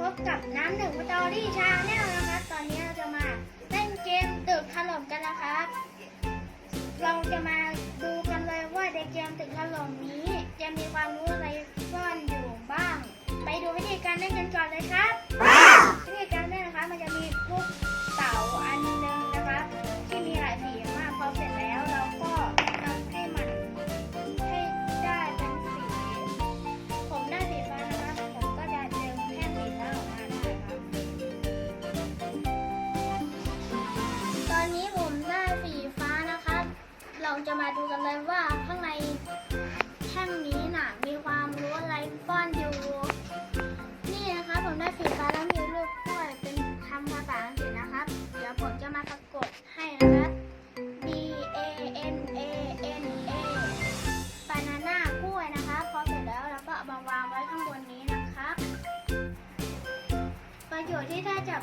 พบกับน้ำหนึ่งสตอรี่ชาแนลนะคะตอนนี้เราจะมาเล่นเกมตึกถล่มกันนะครับ เราจะมาดูกันเลยว่าในเกมตึกถล่มนี้ จะมีความรู้อะไรซ่อนอยู่บ้าง ไปดูวิธีการเล่นกันก่อนเลยครับ จะมาดูกันเลยว่าข้างในแท่งนี้น่ะมีความรู้อะไรซ่อนอยู่ นี่นะคะผมได้สีฟ้าแล้วมีรูปกล้วยเป็นคำภาษาอังกฤษนะครับ เดี๋ยวผมจะมาสะกดให้นะครับ B A N A N A banana กล้วยนะคะพอเสร็จแล้วเราก็เอามาวางไว้ข้างบนนี้นะครับ ประโยชน์ที่ได้จาก